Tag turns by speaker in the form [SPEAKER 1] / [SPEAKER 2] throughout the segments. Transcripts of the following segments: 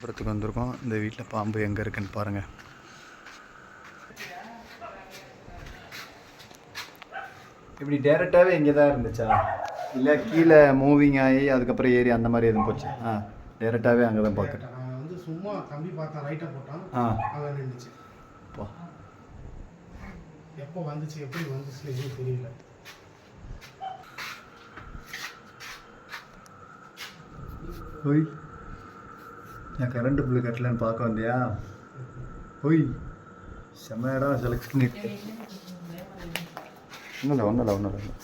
[SPEAKER 1] அப்புறத்துக்கு வந்திருக்கோம். இந்த வீட்டில் பாம்பு எங்கே இருக்குன்னு பாருங்கள் இப்படி டேரெக்டாகவே இங்கே தான் இருந்துச்சா? இல்லை கீழே மூவிங் ஆகி அதுக்கப்புறம் ஏறி அந்த மாதிரி எதுவும் போச்சு. ஆ டேரெக்டாகவே அங்கே தான் பார்க்குறேன்
[SPEAKER 2] நான் வந்து சும்மா கம்பி பார்த்தேன் ரைட்டாக போட்டான்.
[SPEAKER 1] ஆ.
[SPEAKER 2] அங்கே நின்றுச்சு எப்போ வந்துச்சு எப்படி வந்துச்சு எதுவும் தெரியல.
[SPEAKER 1] ஒய் நான் கரண்ட் பில்லு கட்டலன்னு பார்க்க வந்தியா? ஒய் செம்ம இடம் செலக்ட் பண்ணிட்டு ஒன்றும் இல்லை ஒன்றும் இல்லை ஒன்றும் இல்லை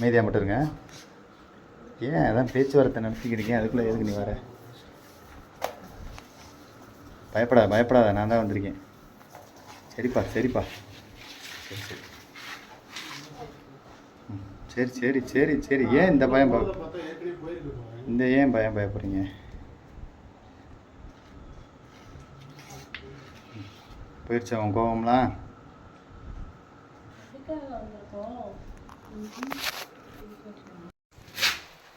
[SPEAKER 1] மீதியாக மட்டும் இருங்க. ஏன் அதான் பேச்சுவார்த்தை நடத்திக்கிறீங்க அதுக்குள்ளே எதுக்கு நீ வர? பயப்படாத பயப்படாத நான் தான் வந்திருக்கேன். சரிப்பா சரிப்பா. சரி சரி. சரி சரி சரி சரி. ஏன் இந்த பயம் இந்த ஏன் பயம் பயப்படுறீங்க போயிடுச்சா உன் கோவம்லாம்.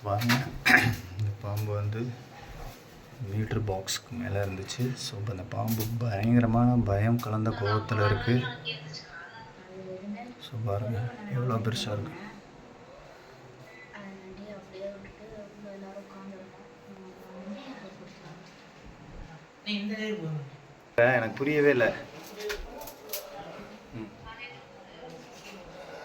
[SPEAKER 1] பாருங்க இந்த பாம்பு வந்து மீட்ரு பாக்ஸ்க்கு மேலே இருந்துச்சு. ஸோ இப்போ அந்த பாம்பு பயங்கரமான பயம் கலந்த கோவத்தில் இருக்குது ஸோ பாருங்க எவ்வளோ பெருசாக இருக்கு.
[SPEAKER 3] அப்படியே அப்படியே விட்டுட்டு உள்ள எல்லாரும் உட்காந்துருக்கோம்
[SPEAKER 1] எனக்கு புரியவே இல்லை ம்
[SPEAKER 3] ஏற்கனவே வந்து தங்கியிருக்கோம் உள்ள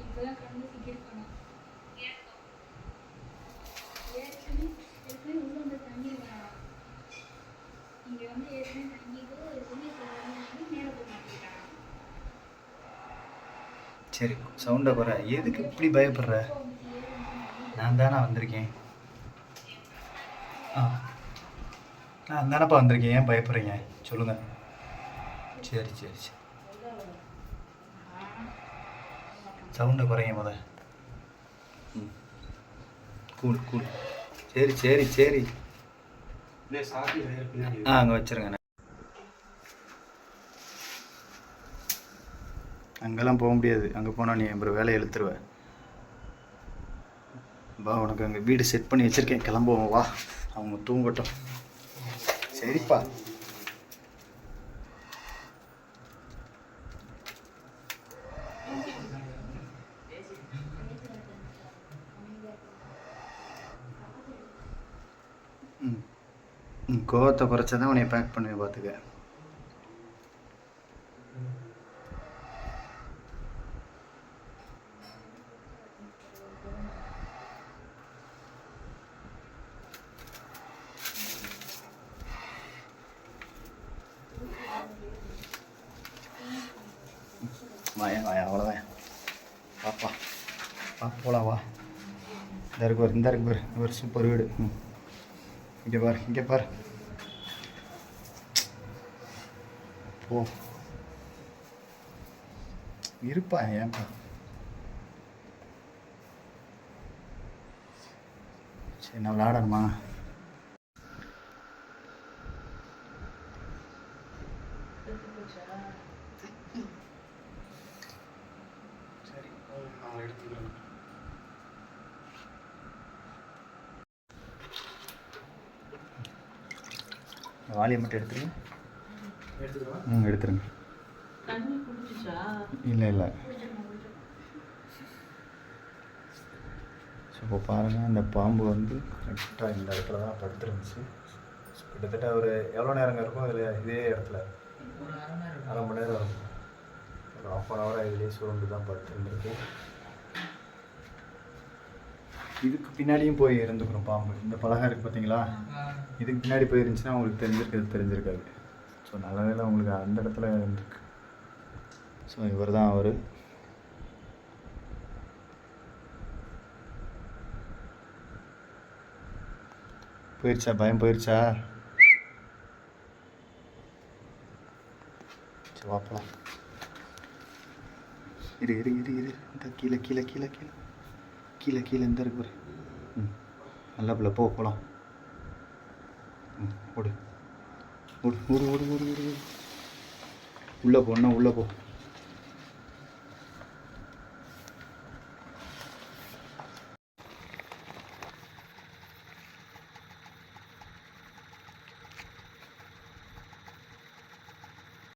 [SPEAKER 3] இப்போதான் கண்டு சிக்கியிருக்கானா ஏற்கனவே ஏற்கனவே உள்ள வந்து தங்கியிருக்கானா இங்கே வந்து ஏற்கனவே தங்கிட்டு மேலே போய்
[SPEAKER 1] சரி சவுண்டை குறை எதுக்கு இப்படி பயப்படுற? நான் தானே வந்திருக்கேன். ஆ. நான் தானேப்பா வந்திருக்கேன். ஏன் பயப்படுறீங்க? சொல்லுங்க. சரி சரி சரி. சவுண்டை குறைங்க முத. கூல் கூல் சரி சரி சரி. ஆ அங்கே வச்சிருங்க. அங்கெல்லாம் போக முடியாது. அங்கே போனால் நீ அப்புறம் வேலையை இழுத்துருவ. வா உனக்கு அங்கே வீடு செட் பண்ணி வச்சுருக்கேன். கிளம்புவோம் வா. அவங்க தூங்கட்டும். சரிப்பா. ம். கோவத்தை குறைச்சா தான் உன்னை பேக் பண்ணி பார்த்துக்க வாயா வாயா அவ்வளோதான் பாப்பா வா போலாம் வா இந்த இருக்கு பாரு இந்த இருக்கு பாரு ஒரு சூப்பர் வீடு ம் இங்கே பாரு இங்கே பாரு போ இருப்பா ஏன்பா சரி நான் விளாடணுமா வாலியை மட்டும் எடுத்துருங்க. ம் எடுத்துருங்க. இல்லை இல்லை. ஸோ இப்போ பாருங்கள் அந்த பாம்பு வந்து கரெக்டாக இந்த இடத்துல தான் படுத்துருந்துச்சு. கிட்டத்தட்ட ஒரு எவ்வளோ நேரங்க இருக்கும் அதில் இதே இடத்துல. அரை மணி நேரம். இருக்கும். ஒரு ஆஃப் அன் ஹவராக இதுலேயே சுருண்டு தான் படுத்துருந்துருக்கு இதுக்கு பின்னாடியும் போய் இருந்துக்கிறோம் பாம்பு. இந்த பலகை இருக்குது பார்த்தீங்களா இதுக்கு பின்னாடி போயிருந்துச்சுன்னா உங்களுக்கு தெரிஞ்சிருக்கிறது தெரிஞ்சிருக்காது. ஸோ நல்ல வேலை உங்களுக்கு அந்த இடத்துல இருந்துருக்கு. ஸோ இவர் தான் அவர். போயிருச்சா? பயம் போயிருச்சா? சரி வாப்பலாம் இரு இரு இரு இரு. இந்த கீழே கீழே கீழே கீழே. கீழே கீழே இந்த இருக்கு பாரு. ம். நல்லா பிள்ளை. போ போகலாம் ம் ஓடு. ஓடு ஓடு ஓடு ஓடு ஓடு. உள்ளே உள்ளே போனா உள்ளே போ.